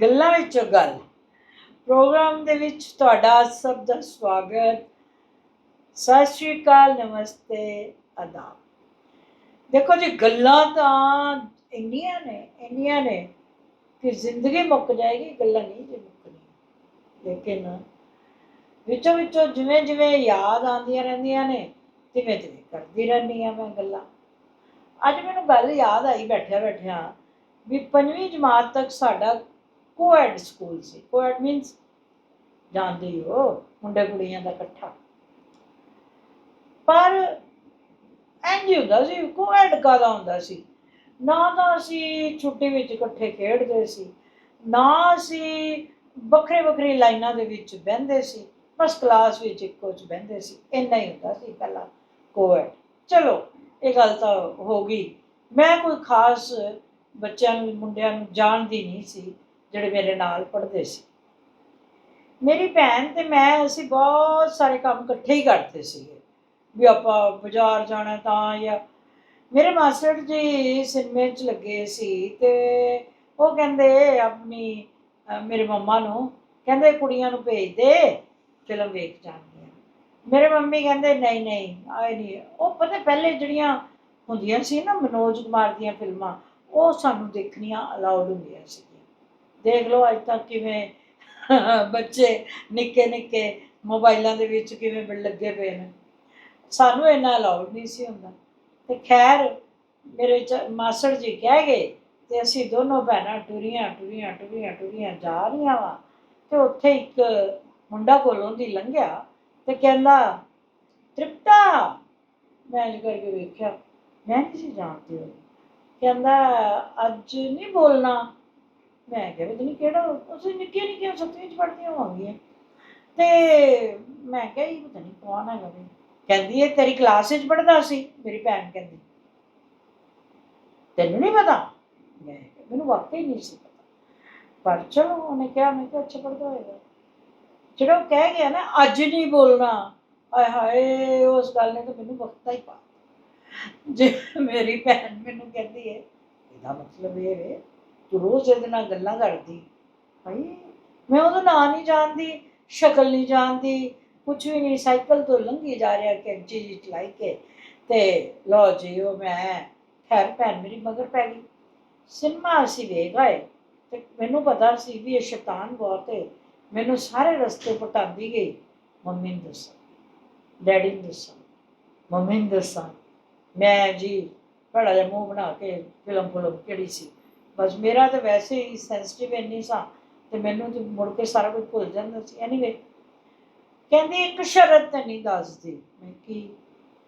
ਗੱਲਾਂ ਵਿੱਚੋਂ ਗੱਲ। ਪ੍ਰੋਗਰਾਮ ਦੇ ਵਿੱਚ ਤੁਹਾਡਾ ਸਭ ਦਾ ਸਵਾਗਤ। ਸਤਿ ਸ਼੍ਰੀ ਅਕਾਲ, ਨਮਸਤੇ ਆਦਾਬ ਦੇਖੋ ਜੀ, ਗੱਲਾਂ ਤਾਂ ਇੰਨੀਆਂ ਨੇ ਇੰਨੀਆਂ ਨੇ ਕਿ ਜ਼ਿੰਦਗੀ ਮੁੱਕ ਜਾਏਗੀ, ਗੱਲਾਂ ਨਹੀਂ ਜੇ ਮੁੱਕਣੀਆਂ। ਲੇਕਿਨ ਵਿੱਚੋਂ ਵਿੱਚੋਂ ਜਿਵੇਂ ਜਿਵੇਂ ਯਾਦ ਆਉਂਦੀਆਂ ਰਹਿੰਦੀਆਂ ਨੇ, ਤਿਵੇਂ ਤਿਵੇਂ ਕਰਦੀ ਰਹਿੰਦੀ ਆ ਮੈਂ ਗੱਲਾਂ। ਅੱਜ ਮੈਨੂੰ ਗੱਲ ਯਾਦ ਆਈ ਬੈਠਿਆ ਬੈਠਿਆ ਵੀ ਪੰਜਵੀਂ ਜਮਾਤ ਤੱਕ ਸਾਡਾ ਕੋਐਡ ਸਕੂਲ ਸੀ। ਕੋਐਡ ਮੀਨਸ ਜਾਣਦੇ ਹੀ ਹੋ, ਮੁੰਡੇ ਕੁੜੀਆਂ ਦਾ ਇਕੱਠਾ। ਪਰ ਇੰਜ ਹੀ ਹੁੰਦਾ ਸੀ, ਕੋਐਡ ਕਾਦਾ ਹੁੰਦਾ ਸੀ? ਨਾ ਤਾਂ ਅਸੀਂ ਛੁੱਟੀ ਵਿੱਚ ਇਕੱਠੇ ਖੇਡਦੇ ਸੀ, ਨਾ ਅਸੀਂ ਵੱਖਰੇ ਵੱਖਰੀ ਲਾਈਨਾਂ ਦੇ ਵਿੱਚ ਬਹਿੰਦੇ ਸੀ, ਬਸ ਕਲਾਸ ਵਿੱਚ ਇੱਕੋ ਚ ਬਹਿੰਦੇ ਸੀ। ਇੰਨਾ ਹੀ ਹੁੰਦਾ ਸੀ ਪਹਿਲਾਂ ਕੋਐਡ। ਚਲੋ, ਇਹ ਗੱਲ ਤਾਂ ਹੋ ਗਈ। ਮੈਂ ਕੋਈ ਖਾਸ ਬੱਚਿਆਂ ਨੂੰ, ਮੁੰਡਿਆਂ ਨੂੰ ਜਾਣਦੀ ਨਹੀਂ ਸੀ। ਜਿਹੜੇ ਮੇਰੇ ਨਾਲ ਪੜ੍ਹਦੇ ਸੀ। ਮੇਰੀ ਭੈਣ ਤੇ ਮੈਂ ਅਸੀਂ ਬਹੁਤ ਸਾਰੇ ਕੰਮ ਇਕੱਠੇ ਹੀ ਕਰਦੇ ਸੀਗੇ। ਵੀ ਆਪਾਂ ਬਾਜ਼ਾਰ ਜਾਣਾ ਤਾਂ ਜਾਂ ਮੇਰੇ ਮਾਸਟਰ ਜੀ ਸਿਨੇਮੇ 'ਚ ਲੱਗੇ ਸੀ ਤੇ ਉਹ ਕਹਿੰਦੇ ਆਪਣੀ ਮੇਰੇ ਮੰਮਾ ਨੂੰ, ਕਹਿੰਦੇ ਕੁੜੀਆਂ ਨੂੰ ਭੇਜ ਦੇ, ਫਿਲਮ ਵੇਖ ਜਾਣਗੀਆਂ ਮੇਰੇ ਮੰਮੀ ਕਹਿੰਦੇ, ਨਹੀਂ ਨਹੀਂ, ਆਏ ਨਹੀਂ ਉਹ ਪਤਾ ਪਹਿਲੇ ਜਿਹੜੀਆਂ ਹੁੰਦੀਆਂ ਸੀ ਨਾ ਮਨੋਜ ਕੁਮਾਰ ਦੀਆਂ ਫਿਲਮਾਂ, ਉਹ ਸਾਨੂੰ ਦੇਖਣੀਆਂ ਅਲਾਉਡ ਹੁੰਦੀਆਂ ਸੀ। ਦੇਖ ਲਓ ਅੱਜ ਤੱਕ ਕਿਵੇਂ, ਬੱਚੇ ਨਿੱਕੇ ਨਿੱਕੇ ਮੋਬਾਈਲਾਂ ਦੇ ਵਿੱਚ ਕਿਵੇਂ ਬਿਲ ਲੱਗੇ ਪਏ ਨੇ। ਸਾਨੂੰ ਇੰਨਾ ਅਲਾਉਡ ਨਹੀਂ ਸੀ ਹੁੰਦਾ। ਤੇ ਖੈਰ, ਮੇਰੇ ਚ- ਮਾਸੜ ਜੀ ਕਹਿ ਗਏ ਤੇ ਅਸੀਂ ਦੋਨੋਂ ਭੈਣਾਂ ਟੁਰੀਆਂ ਟੁਰੀਆਂ ਟੁਰੀਆਂ ਟੁਰੀਆਂ ਜਾ ਰਹੀਆਂ ਵਾ। ਤੇ ਉੱਥੇ ਇੱਕ ਮੁੰਡਾ ਕੋਲੋਂ ਦੀ ਲੰਘਿਆ ਤੇ ਕਹਿੰਦਾ, ਤ੍ਰਿਪਤਾ! ਮੈਂ ਇੰਝ ਕਰਕੇ ਵੇਖਿਆ। ਮੈਂ ਨਹੀਂ ਸੀ ਜਾਣਦੀ ਕਹਿੰਦਾ, ਅੱਜ ਨਹੀਂ ਬੋਲਣਾ। ਮੈਂ ਕਿਹਾ ਪਤਾ ਨਹੀਂ ਕਿਹੜਾ ਤੁਸੀਂ ਨਿੱਕੀਆਂ ਨਿੱਕੀਆਂ ਸੱਤਵੀਂ ਚ ਪੜ੍ਹਦੀਆਂ ਹੋਵਾਂਗੀਆਂ ਤੇ ਮੈਂ ਕਿਹਾ ਇਹ ਪਤਾ ਨਹੀਂ ਕੌਣ ਹੈਗਾ ਵੀ। ਕਹਿੰਦੀ ਇਹ ਤੇਰੀ ਕਲਾਸ ਵਿੱਚ ਪੜ੍ਹਦਾ ਸੀ ਮੇਰੀ ਭੈਣ ਕਹਿੰਦੀ। ਤੈਨੂੰ ਨਹੀਂ ਪਤਾ? ਮੈਂ ਕਿਹਾ, ਮੈਨੂੰ ਵਾਕਈ ਨਹੀਂ ਸੀ ਪਤਾ। ਪਰ ਚਲੋ ਉਹਨੇ ਕਿਹਾ ਮੈਂ ਕਿਹਾ ਅੱਛਾ ਪੜ੍ਹਦਾ ਹੋਏਗਾ। ਜਿਹੜਾ ਉਹ ਕਹਿ ਗਿਆ ਨਾ ਅੱਜ ਨਹੀਂ ਬੋਲਣਾ। ਆਏ ਹਾਏ ਉਸ ਗੱਲ ਨੇ ਤਾਂ ਮੈਨੂੰ ਵਕਤਾ ਹੀ ਪਾ ਜੇ ਮੇਰੀ ਭੈਣ ਮੈਨੂੰ ਕਹਿੰਦੀ ਹੈ ਇਹਦਾ ਮਤਲਬ ਇਹ ਵੇ ਤੂੰ ਰੋਜ਼ ਇਹਦੇ ਨਾਲ ਗੱਲਾਂ ਕਰਦੀ। ਭਾਈ, ਮੈਂ ਉਹਦਾ ਨਾਂ ਨਹੀਂ ਜਾਣਦੀ, ਸ਼ਕਲ ਨਹੀਂ ਜਾਣਦੀ ਕੁਝ ਵੀ ਨਹੀਂ, ਸਾਈਕਲ ਤੋਂ ਲੰਘੀ ਜਾ ਰਿਹਾ ਕੈਂਚੀ ਜੀ ਚਲਾਈ ਕੇ। ਤੇ ਲੋ ਜੀ, ਉਹ ਮੈਂ ਖੈਰ ਭੈਣ ਮੇਰੀ ਮਗਰ ਪੈ ਗਈ। ਸਿਨਮਾ ਅਸੀਂ ਵੇਖ ਆਏ ਤੇ ਮੈਨੂੰ ਪਤਾ ਸੀ ਵੀ ਇਹ ਸ਼ੈਤਾਨ ਬਹੁਤ ਹੈ ਮੈਨੂੰ ਸਾਰੇ ਰਸਤੇ ਪਟਾਉਂਦੀ ਗਈ। ਮੰਮੀ ਨੂੰ ਦੱਸਾਂ, ਡੈਡੀ ਨੂੰ ਦੱਸਾਂ, ਮੰਮੀ ਨੂੰ ਦੱਸਾਂ। ਮੈਂ ਜੀ ਬੜਾ ਜਿਹਾ ਮੂੰਹ ਬਣਾ ਕੇ ਫਿਲਮ ਫੁਲਮ ਕਿਹੜੀ ਸੀ? ਬਸ ਮੇਰਾ ਤਾਂ ਵੈਸੇ ਹੀ ਸੈਂਸਿਟਿਵ ਇੰਨੀ ਸਾਂ ਤੇ ਮੈਨੂੰ ਤੇ ਮੁੜ ਕੇ ਸਾਰਾ ਕੁਝ ਭੁੱਲ ਜਾਂਦਾ ਸੀ। ਐਨੀਵੇ ਕਹਿੰਦੀ ਇੱਕ ਸ਼ਰਤ ਤੇ ਨਹੀਂ ਦੱਸਦੀ। ਮੈਂ ਕਿ?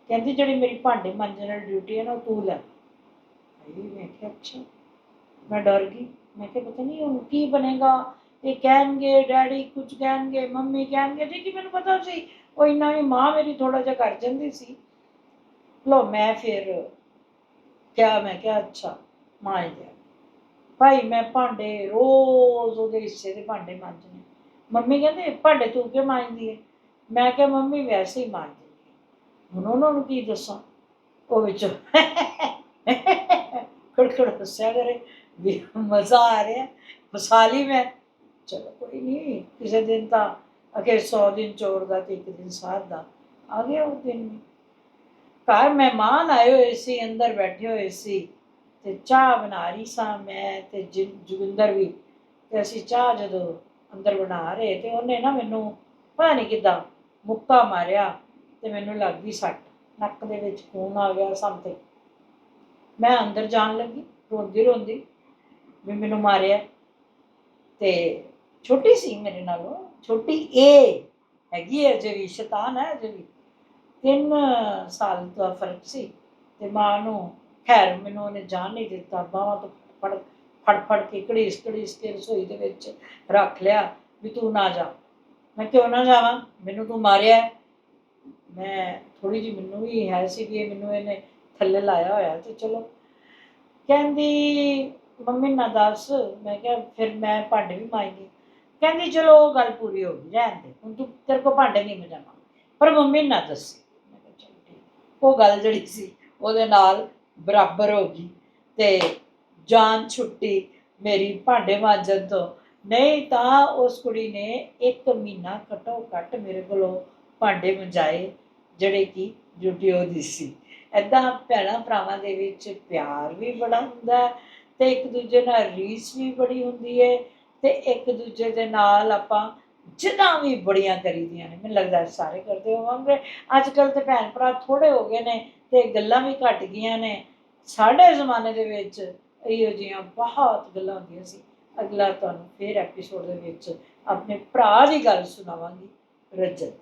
ਕਹਿੰਦੀ ਜਿਹੜੀ ਮੇਰੀ ਭਾਂਡੇ ਮਾਂਜਣ ਵਾਲੀ ਡਿਊਟੀ ਹੈ ਨਾ, ਉਹ ਤੂੰ ਲੈ। ਭਾਈ ਮੈਂ ਕਿਹਾ ਅੱਛਾ। ਮੈਂ ਡਰ ਗਈ। ਮੈਂ ਕਿਹਾ ਪਤਾ ਨਹੀਂ ਹੁਣ ਕੀ ਬਣੇਗਾ? ਇਹ ਕਹਿਣਗੇ, ਡੈਡੀ ਕੁਝ ਕਹਿਣਗੇ, ਮੰਮੀ ਕਹਿਣਗੇ ਠੀਕ ਕਿ ਮੈਨੂੰ ਪਤਾ ਸੀ। ਉਹ ਇੰਨਾ ਹੀ ਮਾਂ ਮੇਰੀ ਥੋੜਾ ਜਿਹਾ ਕਰ ਜਾਂਦੀ ਸੀ। ਲੋ ਮੈਂ ਫਿਰ ਕਿਹਾ, ਮੈਂ ਕਿਹਾ ਅੱਛਾ, ਮਾਂ ਦਿਆ ਭਾਈ ਮੈਂ ਭਾਂਡੇ ਰੋਜ਼ ਉਹਦੇ ਹਿੱਸੇ ਦੇ ਭਾਂਡੇ ਮਾਂਜਣੇ ਮੰਮੀ ਕਹਿੰਦੇ, ਭਾਂਡੇ ਤੂੰ ਕਿਉਂ ਮਾਂਜਦੀ ਹੈ ਮੈਂ ਕਿਹਾ, ਮੰਮੀ, ਵੈਸੇ ਹੀ ਮਾਂਜਦੀ ਹੈ ਹੁਣ ਉਹਨਾਂ ਨੂੰ ਕੀ ਦੱਸਾਂ? ਉਹ ਵਿੱਚ ਖੜਖੜ ਹੱਸਿਆ ਕਰੇ, ਵੀ ਮਜ਼ਾ ਆ ਰਿਹਾ, ਫਸਾ ਲਈ ਮੈਂ। ਚਲੋ ਕੋਈ ਨਹੀਂ ਕਿਸੇ ਦਿਨ ਤਾਂ ਅਗੇ 100 ਦਿਨ ਚੋਰ ਦਾ ਤੇ ਇੱਕ ਦਿਨ ਸਾਧ ਦਾ। ਆ ਗਿਆ ਉਹ ਦਿਨ ਘਰ ਮਹਿਮਾਨ ਆਏ ਹੋਏ ਸੀ, ਅੰਦਰ ਬੈਠੇ ਹੋਏ ਸੀ। ਤੇ ਚਾਹ ਬਣਾ ਰਹੀ ਸਾਂ ਮੈਂ ਤੇ ਜਿ- ਜੋਗਿੰਦਰ ਵੀ। ਤੇ ਅਸੀਂ ਚਾਹ ਜਦੋਂ ਅੰਦਰ ਬਣਾ ਰਹੇ ਤੇ ਉਹਨੇ ਨਾ ਮੈਨੂੰ ਪਤਾ ਨਹੀਂ ਕਿੱਦਾਂ ਮੁੱਕਾ ਮਾਰਿਆ ਤੇ ਮੈਨੂੰ ਲੱਗ ਗਈ ਸੱਟ। ਨੱਕ ਦੇ ਵਿੱਚ ਖੂਨ ਆ ਗਿਆ ਸਮਥਿੰਗ ਮੈਂ ਅੰਦਰ ਜਾਣ ਲੱਗੀ, ਰੋਂਦੀ ਰੋਂਦੀ ਵੀ ਮੈਨੂੰ ਮਾਰਿਆ। ਤੇ ਛੋਟੀ ਸੀ ਮੇਰੇ ਨਾਲੋਂ, ਛੋਟੀ ਏ ਹੈਗੀ ਹੈ ਅਜੇ ਵੀ, ਸ਼ੈਤਾਨ ਹੈ ਅਜੇ ਵੀ। ਤਿੰਨ ਸਾਲ ਦਾ ਫ਼ਰਕ ਸੀ ਤੇ ਮਾਂ ਨੂੰ ਖੈਰ, ਮੈਨੂੰ ਉਹਨੇ ਜਾਣ ਨਹੀਂ ਦਿੱਤਾ। ਬਾਹਾਂ ਤੋਂ ਫੜ ਫੜ ਫੜ ਕੇ ਘੜੀਸ ਘੜੀਸ ਕੇ ਰਸੋਈ ਦੇ ਵਿੱਚ ਰੱਖ ਲਿਆ ਵੀ ਤੂੰ ਨਾ ਜਾ। ਮੈਂ ਕਿਉਂ ਨਾ ਜਾਵਾਂ? ਮੈਨੂੰ ਤੂੰ ਮਾਰਿਆ ਮੈਂ ਥੋੜੀ ਜਿਹੀ ਮੈਨੂੰ ਵੀ ਹੈ ਸੀ ਵੀ ਮੈਨੂੰ ਇਹਨੇ ਥੱਲੇ ਲਾਇਆ ਹੋਇਆ ਤੇ ਚਲੋ। ਕਹਿੰਦੀ, ਮੰਮੀ ਨਾ ਦੱਸ। ਮੈਂ ਕਿਹਾ, ਫਿਰ ਮੈਂ ਭਾਂਡੇ ਵੀ ਮਾਂਗੀ ਕਹਿੰਦੀ, ਚਲੋ, ਉਹ ਗੱਲ ਪੂਰੀ ਹੋ ਗਈ, ਰਹਿਣ ਦੇ। ਹੁਣ ਤੂੰ ਤੇਰੇ ਕੋ ਭਾਂਡੇ ਨਹੀਂ ਮਜਾਵਾਂ ਪਰ ਮੰਮੀ ਨੂੰ ਨਾ ਦੱਸੀ। ਮੈਂ ਕਿਹਾ, ਚਲ ਠੀਕ ਉਹ ਗੱਲ ਜਿਹੜੀ ਸੀ ਉਹਦੇ ਨਾਲ ਬਰਾਬਰ ਹੋ ਗਈ ਤੇ ਜਾਨ ਛੁੱਟੀ ਮੇਰੀ ਭਾਂਡੇ ਮਾਂਜਣ ਤੋਂ। ਨਹੀਂ ਤਾਂ ਉਸ ਕੁੜੀ ਨੇ ਇੱਕ ਮਹੀਨਾ ਘੱਟੋ ਘੱਟ ਮੇਰੇ ਕੋਲੋਂ ਭਾਂਡੇ ਮੰਜਾਏ, ਜਿਹੜੇ ਕਿ ਡਿਊਟੀ ਉਹਦੀ ਸੀ। ਐਦਾਂ ਭੈਣਾਂ ਭਰਾਵਾਂ ਦੇ ਵਿੱਚ ਪਿਆਰ ਵੀ ਬੜਾ ਹੁੰਦਾ ਹੈ ਤੇ ਇੱਕ ਦੂਜੇ ਨਾਲ ਰੀਸ ਵੀ ਬੜੀ ਹੁੰਦੀ ਹੈ ਤੇ ਇੱਕ ਦੂਜੇ ਦੇ ਨਾਲ ਆਪਾਂ ਜਿੱਦਾਂ ਵੀ ਬੜੀਆਂ ਕਰੀਦੀਆਂ ਨੇ, ਮੈਨੂੰ ਲੱਗਦਾ ਸਾਰੇ ਕਰਦੇ ਹੋਵਾਂਗੇ। ਅੱਜ ਕੱਲ ਤੇ ਭੈਣ ਭਰਾ ਥੋੜੇ ਹੋ ਗਏ ਨੇ ਤੇ ਗੱਲਾਂ ਵੀ ਘਟ ਗਈਆਂ ਨੇ। ਸਾਡੇ ਜ਼ਮਾਨੇ ਦੇ ਵਿੱਚ ਇਹੋ ਜਿਹੀਆਂ ਬਹੁਤ ਗੱਲਾਂ ਹੁੰਦੀਆਂ ਸੀ। ਅਗਲਾ ਤੁਹਾਨੂੰ ਫੇਰ ਐਪੀਸੋਡ ਦੇ ਵਿੱਚ ਆਪਣੇ ਭਰਾ ਦੀ ਗੱਲ ਸੁਣਾਵਾਂਗੀ। ਰਜਤ।